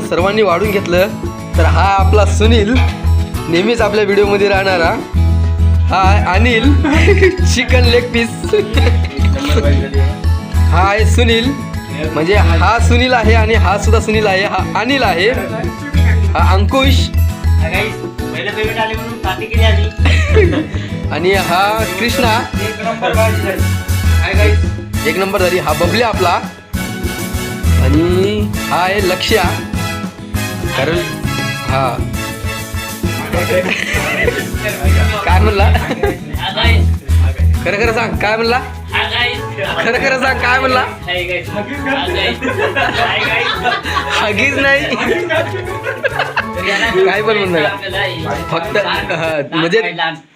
आपण सर्वांनी वाढून घेतलं तर हा आपला सुनील नेहमीच आपल्या व्हिडिओमध्ये राहणारा. हा अनिल चिकन लेग पीस. हा आहे सुनील. म्हणजे हा सुनील आहे आणि हा सुद्धा सुनील आहे. हा अनिल आहे. हा अंकुश. आणि हा कृष्णा. एक नंबर झाली हा बबले आपला. आणि हा आहे लक्ष्या. कारण हा. काय म्हणला? खरं खरं सांग काय म्हणला? खरं खरं सांग काय म्हणला? हगीच नाही. काय पण म्हणणार फक्त म्हणजे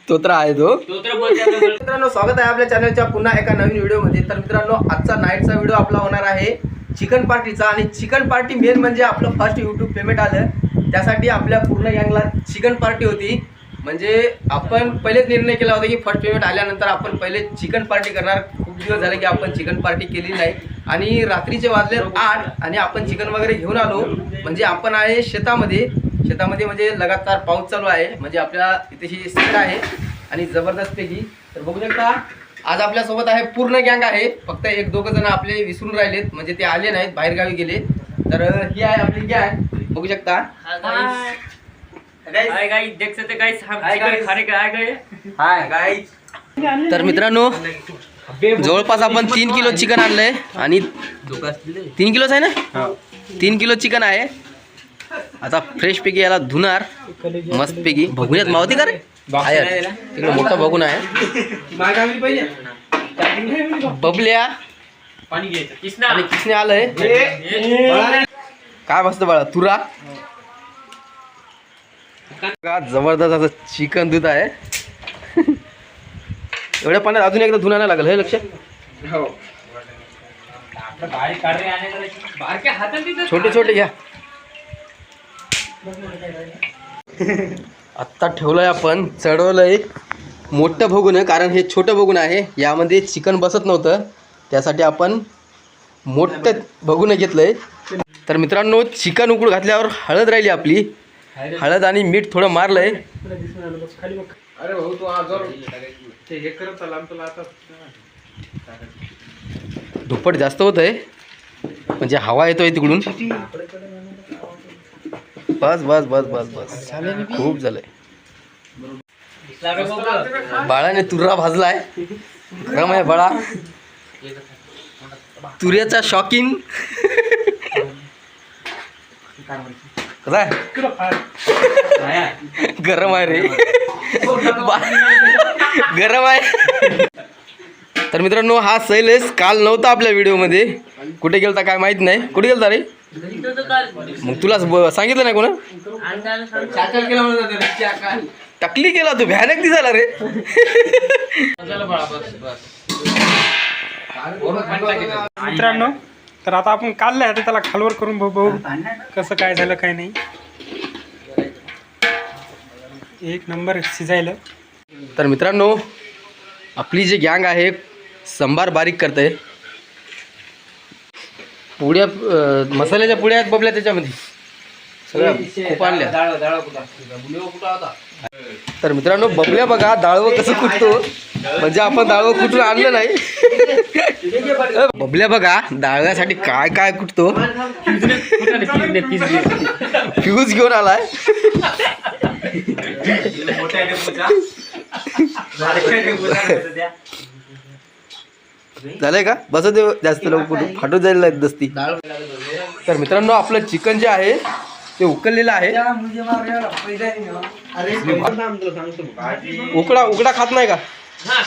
तो तर आहे तो. मित्रांनो स्वागत आहे आपल्या चॅनलच्या पुन्हा एका नवीन व्हिडिओमध्ये तर मित्रांनो आजचा नाईटचा व्हिडिओ आपला होणार आहे. चिकन पार्टीचा आणि चिकन पार्टी मेन म्हणजे आपलं फर्स्ट यूट्यूब पेमेंट आलं. त्यासाठी आपल्या पूर्ण गँगला चिकन पार्टी होती. म्हणजे आपण पहिलेच निर्णय केला होता की फर्स्ट पेमेंट आल्यानंतर आपण पहिले चिकन पार्टी करणार. खूप दिवस झाले की आपण चिकन पार्टी केली नाही. आणि रात्रीचे वाजले आठ आणि आपण चिकन वगैरे घेऊन आलो. म्हणजे आपण आहे शेतामध्ये. शेतामध्ये म्हणजे लगातार पाऊस चालू आहे. म्हणजे आपल्या इथे शेत आहे. आणि जबरदस्तपैकी तर बघू शकता आज आपल्यासोबत आहे पूर्ण गँग आहे. फक्त एक दोघं जण आपले विसरून राहिलेत म्हणजे ते आले नाहीत बाहेरगावी गेले तर ही आहे आपली गँग. बघू शकता. देख सकते गाइस हम चिकन खाने के आ गए हाय गाईज तर मित्रांनो जवळपास आपण तीन किलो चिकन आणलंय. आणि तीन किलोच आहे ना? तीन किलो चिकन आहे. आता फ्रेश पैकी याला धुणार. मस्त पैकी. बघूयात मावती का रे? तिकडे मोठा बघून आहे. बबल्या. आणि किसने आलंय? काय मस्त बाळा तुरा. का जबरदस्त असं चिकन दूध आहे. एवढ्या पाण्यात अजून एकदा धुना नाही लागेल हे लक्ष. में छोटे छोटे घ्या. आत्ता ठेवलंय आपण चढवलंय मोठं बघून कारण हे छोटं बघून आहे. यामध्ये चिकन बसत नव्हतं. त्यासाठी आपण मोठं बघून घेतलंय. तर मित्रांनो चिकन उकळू घातल्यावर हळद राहिली आपली. हळद आणि मीठ थोडं मारलंय. अरे भाऊ तू हे करत आता धुपट जास्त होत आहे म्हणजे हवा येतोय तिकडून. बस बस बस बस बस. खूप झालंय. बाळाने तुर्रा भाजलाय. गरम आहे बाळा. तुऱ्याचा शॉकिंग. कसा गरम आहे रे. बा- गरम आहे. तर मित्रांनो हा शैलेश काल नव्हता आपल्या व्हिडिओमध्ये कुठे गेलता काय माहीत नाही. कुठे गेलता रे? मग तुला सांगितलं नाही कोण? टकली केला तू भयानक दिसायला रे. मित्रांनो तर आता आपण काढलंय आता त्याला खालवर करून बघू कसं काय झालं काय नाही. एक नंबर शिजायला. तर मित्रांनो आपली जी गँग आहे संभार बारीक करते. पुड्या अं, मसाल्याच्या पुड्या आहेत बबल्या त्याच्यामध्ये. सगळ्या खूप आणल्या. तर मित्रांनो बबल्या बघा डाळवं कसं कुटतो? म्हणजे आपण डाळवं कुठून आणलं नाही. बबल्या बघा डाळव्यासाठी काय काय कुटतो? फ्यूज घेऊन आलाय. झालंय का? बस दे जास्त लोक कुठं फाटून जायला दस्ती. तर मित्रांनो आपलं चिकन जे आहे ते उकळलेलं आहे. उकडा उकडा खात नाही का? हाँ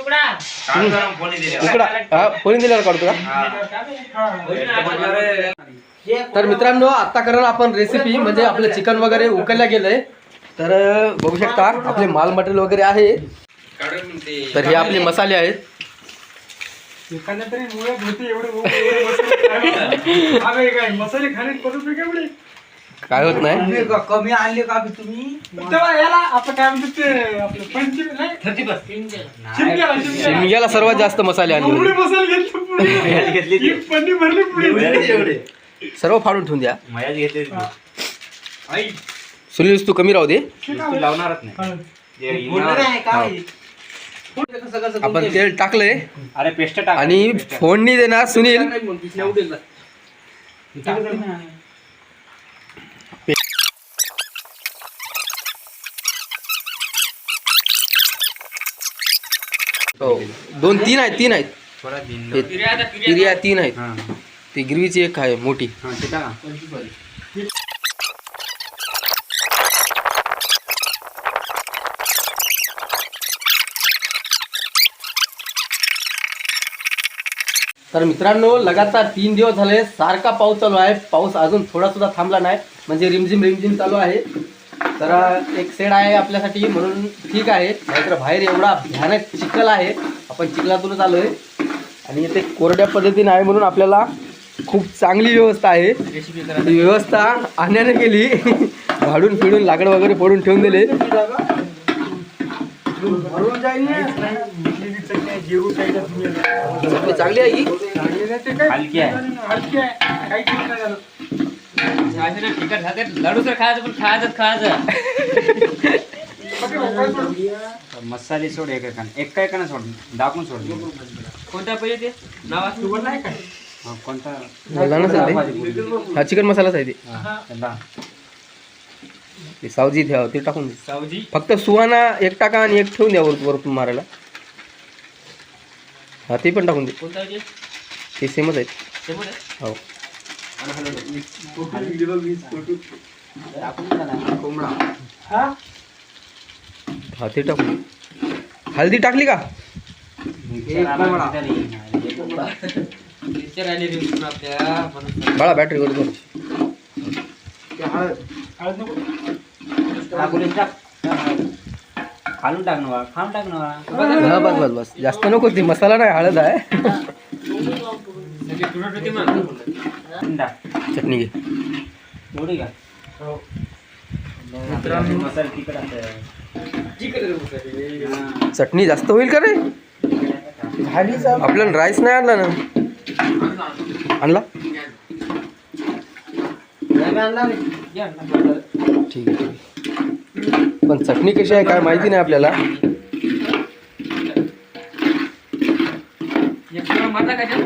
उकड़ा. उकडा. हा दिल्यावर काढतो का? तर मित्रांनो आता करणार आपण रेसिपी म्हणजे आपलं चिकन वगैरे उकळल्या गेलंय. तर बघू शकता आपले माल मटेरियल वगैरे आहे. तर हे आपले मसाले आहेत. एखाद्या तरी मुळात होते एवढे काय मसाले खाणे करू नका एवढे? काय होत नाही? कमी आणले का तुम्ही? तेव्हा याला आपण काय म्हणतो ते आपलं पंचमी नाही? शिमग्याला. शिमग्याला शिमग्याला. सर्वात जास्त मसाले एवढे आणले मसाले घेतले पुढे. एक पन्नी भरली पुढे. सर्व फाडून ठेवून द्या. मयाच सुनील तू कमी राहू दे. लावणारच नाही. आपण तेल टाकलंय. अरे पेस्ट टाक. आणि फोडणी देणार सुनील. हो. दोन तीन आहेत तीन आहेत. थोडा दिन तिर्या तीन आहेत. हा. ती गिरवीची एक आहे मोठी. तर मित्रांनो लगातार तीन दिवस झाले सारखा पाऊस चालू आहे. पाऊस अजून थोडा सुद्धा थांबला नाही. म्हणजे रिमझिम रिमझिम चालू आहे. तर एक सेड आहे आपल्यासाठी म्हणून ठीक आहे. नाहीतर बाहेर एवढा भयानक चिखल आहे. आपण चिखलातूनच आलो आहे आणि इथे कोरड्या पद्धतीने आहे म्हणून आपल्याला खूप चांगली व्यवस्था आहे. ती व्यवस्था आणण्याने केली. झाडून फिडून लाकड वगैरे फोडून ठेवून दिले. चटणी आहे, जिरू तुम्ही. चटणी चांगली आहे ही चांगली नाही ते काय? हलकी आहे. हलकी. काही. लाडू तर खायचं पण खायचं. मसाले सोड एक एकानं एक काय एकानं सोड दाखवून सोड कोणता पाहिजे ते नाव तू बोल नाही काय? हा, कोणता. हा चिकन मसालाच आहे ते हा, सावजी ठेवा ते टाकून दे सावजी फक्त सुहाना एक टाका आणि एक ठेवून द्या वर वरतून मारायला हा ते पण टाकून दे. कोणता पाहिजे ते सेमच आहेत. आहे? हो. हा? हा? ते टाकून दे. हळदी टाकली का? पिक्चर आले रे आपल्या. म्हणून बाळा बॅटरी नको. टाकून टाक. खालून टाक ना खाऊन टाक ना हा. बस बस बस. जास्त नको ती मसाला नाही हळद आहे. चटणी घे. एवढी का हो. चटणी जास्त होईल का रे? आपल्याला राईस नाही आणला ना? आणला. ठीक आहे ठीक आहे. पण चटणी कशी आहे काय माहिती नाही आपल्याला. एक मारला का ते?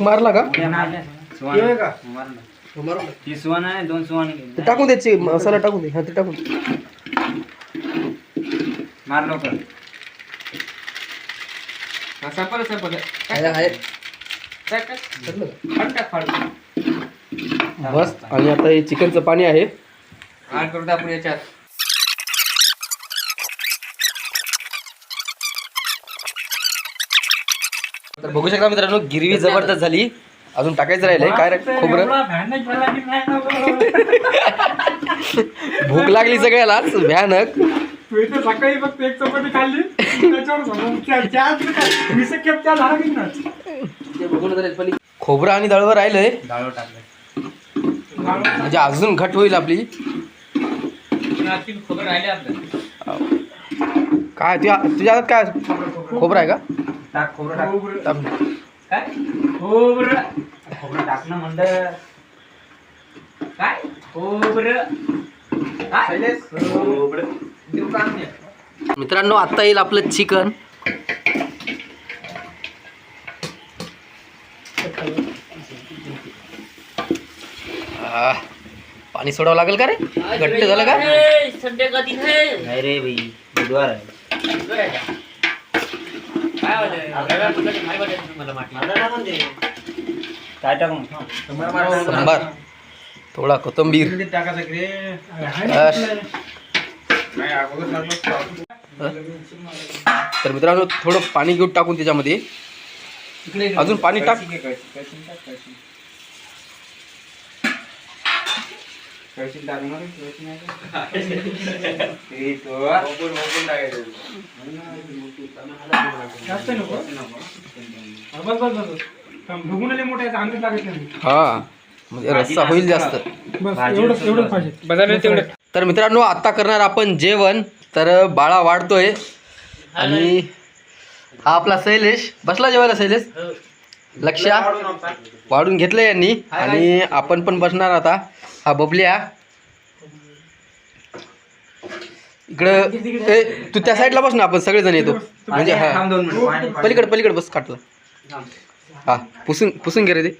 मारला का? का? टाकून द्यायची मसाला टाकून दे. हा ते टाकून दे. मार लवकर. हा, संपलं संपलं. बस आणि आता हे चिकनचं पाणी आहे. आड करू आपण याच्यात. तर बघू शकता मित्रांनो गिरवी जबरदस्त झाली. अजून टाकायचं राहिलंय. काय रे खोबरं? बरोबर. भूक लागली सगळ्यालाच भयानक. तू इथे सकाळी फक्त एक चपाती खाल्ली त्याच्यावर समोर चा- चहा तुला काय? वीस एक कप चहा झाला की नाही? खोबरं आणि दळवर राहिलंय. डाळू टाकलं म्हणजे अजून घट होईल आपली पण आणखी खबर राहिले आपलं काय तुझ्या तुझ्या हातात काय खोबरं आहे का? टाक खोबरं टाक. बरं. टाक. काय? बरं. खोबरं टाक ना म्हणलं काय? बरं काय? देऊ का आम्ही? मित्रांनो आता येईल आपलं चिकन. पाणी सोडावं लागेल का रे? घट्ट झालं का? ए, नाही रे भाई बुधवार आहे. काय टाकू? सांबार. थोडा कोथिंबीर. बस. तर मित्रांनो थोडं पाणी घेऊन टाकून त्याच्यामध्ये. अजून पाणी टाक. जास्त नको. हा, बस बस बस बस. थांब, बघून आले मोठे आहेत, अंगात लागत नाही. हा म्हणजे रस्सा होईल जास्त. बस भाजी एवढंच नसेल एवढंच तर. मित्रांनो आता करणार आपण जेवण. तर बाळा वाढतोय. आणि हा आपला शैलेश. बसला जेवायला शैलेश? हो. लक्ष्या? वाढून घेतलं यांनी. आणि आपण पण बसणार आता. हा बबल्या. इकडं ए, तू त्या साईडला बस ना आपण सगळेजण येतो. म्हणजे हा. पलीकडे पलीकडे बस काटला हा पुसून पुसून घे रे ते.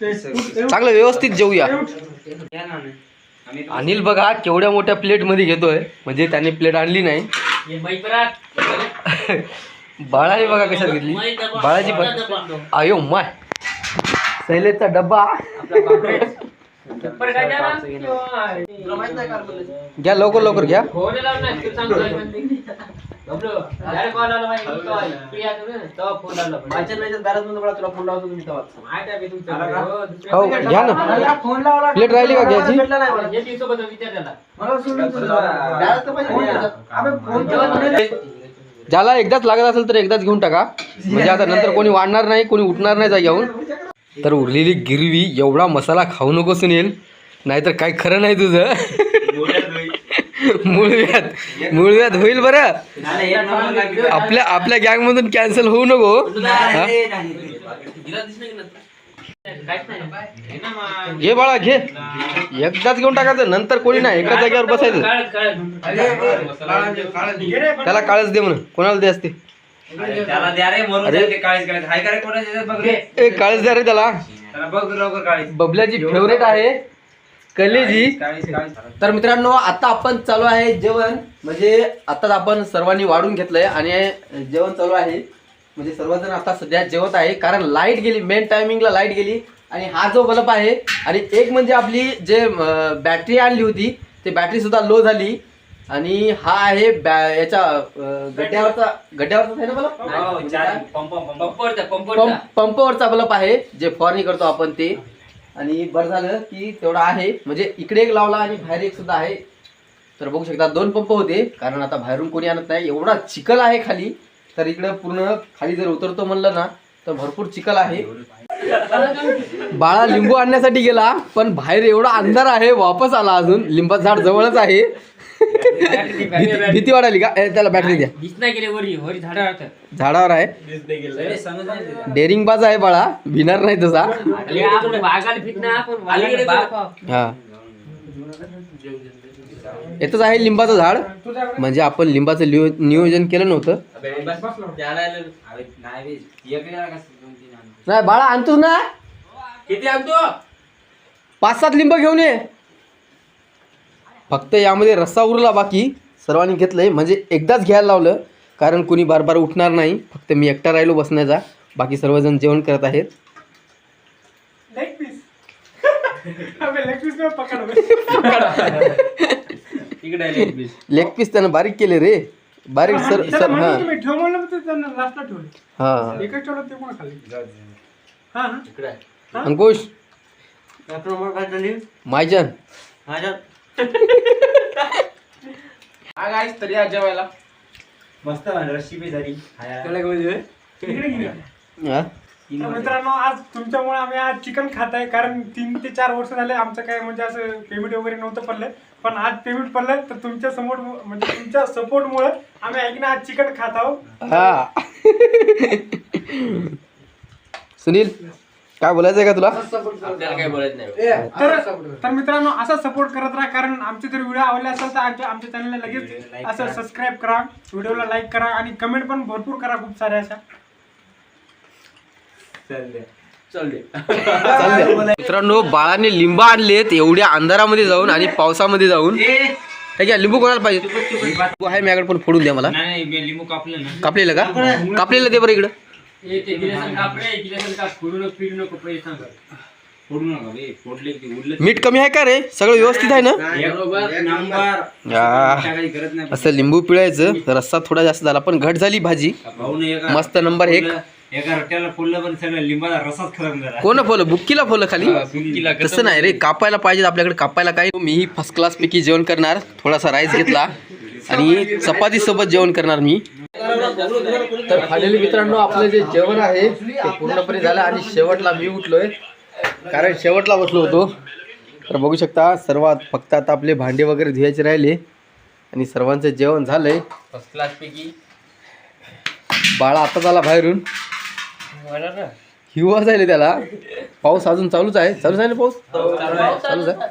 चांगलं व्यवस्थित जेऊया. अनिल बघा केवढ्या मोठ्या प्लेटमध्ये घेतोय. म्हणजे त्याने प्लेट आणली नाही. हे बाळाने बघा कशात घेतली. बाळाची पण आयो माय. शैलेशचा डब्बा? घ्या लवकर लवकर घ्या. हो घ्या ना. प्लेट राहिली का घ्यायची? ज्याला एकदाच लागत असेल तर एकदाच घेऊन टाका. म्हणजे आता नंतर कोणी वाढणार नाही कोणी उठणार नाही जा घेऊन तर उरलेली गिरवी एवढा मसाला खाऊ नको सुनील. नाहीतर काही खरं नाही तुझं. मूळव्यात मूळव्यात. होईल बरं. आपल्या आपल्या गँगमधून कॅन्सल होऊ नको. हा? घे बाळा घे. एकदाच घेऊन टाकायचं नंतर कोणी नाही. एका जागेवर बसायचं. त्याला काळच दे म्हणून. कोणाला दे असते? त्याला द्या रे मरून अरे. जाते काळीच करायचं हाय का रे कोणाच्या ह्याच्यात बघ रे. ए काळच द्या रे त्याला. त्याला बघ लवकर काळीच बबल्याची फेवरेट आहे कलेजी. काळीच काळीच तर मित्रांनो आता आपण चालू आहे जेवण. म्हणजे आताच आपण सर्वांनी वाढून घेतलंय आणि जेवण चालू आहे. म्हणजे सर्वजण आता सध्या जेवत आहे. कारण लाइट गेली मेन टायमिंगला लाइट गेली. आणि हा जो बल्ब आहे आणि एक म्हणजे आपली जे बॅटरी आणली होती ते बॅटरी सुद्धा लो झाली. आणि हा आहे बॅ- अं, गड्ड्यावरचा गड्ड्यावरचा आहे ना बल्ब हो, चार पंप पंपवरचा, पंपवरचा. पंपवरचा बल्ब आहे जे फॉरनी करतो आपण ते. आणि बरं झालं की तेवढा आहे म्हणजे इकडे एक लावला आणि बाहेर एक सुद्धा आहे. तर बघू शकता दोन पंप होते कारण आता बाहेरून कोणी आणत नाही. एवढा चिखल आहे खाली तर इकडं पूर्ण खाली जर उतरतो म्हणलं ना तर भरपूर चिखल आहे. बाळा लिंबू आणण्यासाठी गेला पण बाहेर एवढा अंधार आहे वापस आला अजून. लिंबाचं झाड जवळच आहे. भीती भीती का? ए, त्याला बॅटरी द्या. हीच नाही गेले वरी वरी झाडावर आहे. डेअरिंग बाज आहे बाळा. भिणार नाही तसा. अरे आपण वाघाला भीत नाही आपण वाघाला बाप आहोत. हा. येतच आहे लिंबाचं झाड. म्हणजे आपण लिंबाचं लिओ- नियोजन केलं नव्हतं. नाही बाळा आणतोच ना? किती आणतो? पाच सात लिंब घेऊन ये. फक्त यामध्ये रस्सा उरला बाकी सर्वांनी घेतलंय. म्हणजे एकदाच घ्यायला लावलं कारण कुणी बार बार उठणार नाही. फक्त मी एकटा राहिलो बसण्याचा. बाकी सर्वजण जेवण करत आहेत. लेग पीस अबे लेग पीस में पकड़ इकडे आले please. लेग पीस त्यानं बारीक केले रे. बारीक सर सर हां. हां. हा हा. अंकुश. मायजन. हा guys, तरी आज जेवायला. मस्त रशी झाली खायला. इकडे घे. हा? तर मित्रांनो आज तुमच्यामुळे आम्ही आज चिकन खात आहे कारण तीन ते चार वर्ष झाले आमचं काय म्हणजे असं पेमेंट वगैरे नव्हतं पडलं. पण आज पेमेंट पडलं तर तुमच्यासमोर म्हणजे तुमच्या सपोर्टमुळे आम्ही ऐकणं आज चिकन खात आहोत. हा. सुनील? काय बोलायचं आहे का तुला? आपल्याला नाही. तर तर मित्रांनो असा सपोर्ट करत राहा कारण आमचे जर व्हिडिओ आवडले असेल तर आमच्या आमच्या चॅनलला लगेच असं सबस्क्राईब करा व्हिडिओला लाईक करा आणि कमेंट पण भरपूर करा खूप साऱ्या अशा. चल दे चल दे चाललंय. मित्रांनो बाळाने लिंब आणलेत एवढ्या अंधारामध्ये जाऊन आणि पावसामध्ये जाऊन. हे घ्या लिंबू कोणाला पाहिजे? लिंबू आहे माझ्याकडे पण फोडून द्या मला. नाही नाही मी लिंबू कापलं ना. कापलेलं का? कापलेलं दे बरं इकडं. ए, ते गिलासन काप रे, गिलासन काप. फोडू नको, फिरू नको, पहिले सांग. फोडू नका बे फोडले की उरलं मीठ कमी आहे का रे? सगळं व्यवस्थित आहे ना? एक नंबर. या. काही करत नाही असं लिंबू पिळायचं रस्सा थोडा जास्त झाला पण घट झाली भाजी. भाऊ एका मस्त नंबर एक. फोडलं- एका रट्ट्याला फोडलं पण सगळं लिंबाचा रसाच खतम झाला. कोण फोलं बुक्कीला फोलं खाली? तसं नाही रे कापायला पाहिजे आपल्याकडे कापायला काही मीही फर्स्ट क्लास पैकी जेवण करणार थोडासा राईस घेतला. आणि चपाती सोबत जेवण करणार मी. तर फायनली मित्रांनो आपलं जे जेवण आहे ते पूर्णपणे झालं आणि शेवटला मी उठलोय. कारण शेवटला बसलो होतो. तर बघू शकता सर्वात फक्त आता आपले भांडे वगैरे धुवायचे राहिले आणि सर्वांचं जेवण झालंय. फर्स्ट क्लास पैकी. बाळा आता झाला बाहेरून. हिवा झाले त्याला. पाऊस अजून चालूच आहे. चालूच आहे ना पाऊस? चालूच आहे.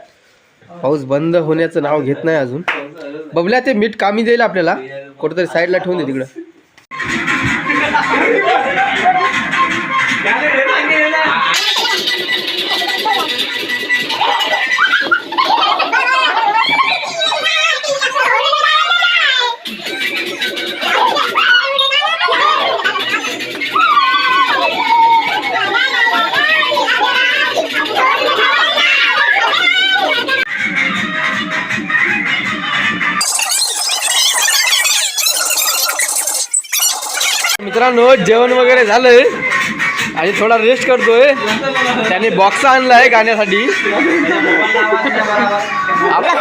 पाऊस बंद होण्याचं नाव घेत नाही अजून. बबल्या ते मीठ कामी देईल आपल्याला. कुठेतरी साईडला ठेवून दे तिकडं. मित्रांनो जेवण वगैरे झालंय. आणि थोडा रेस्ट करतोय. त्याने बॉक्स आणलाय गाण्यासाठी. आपला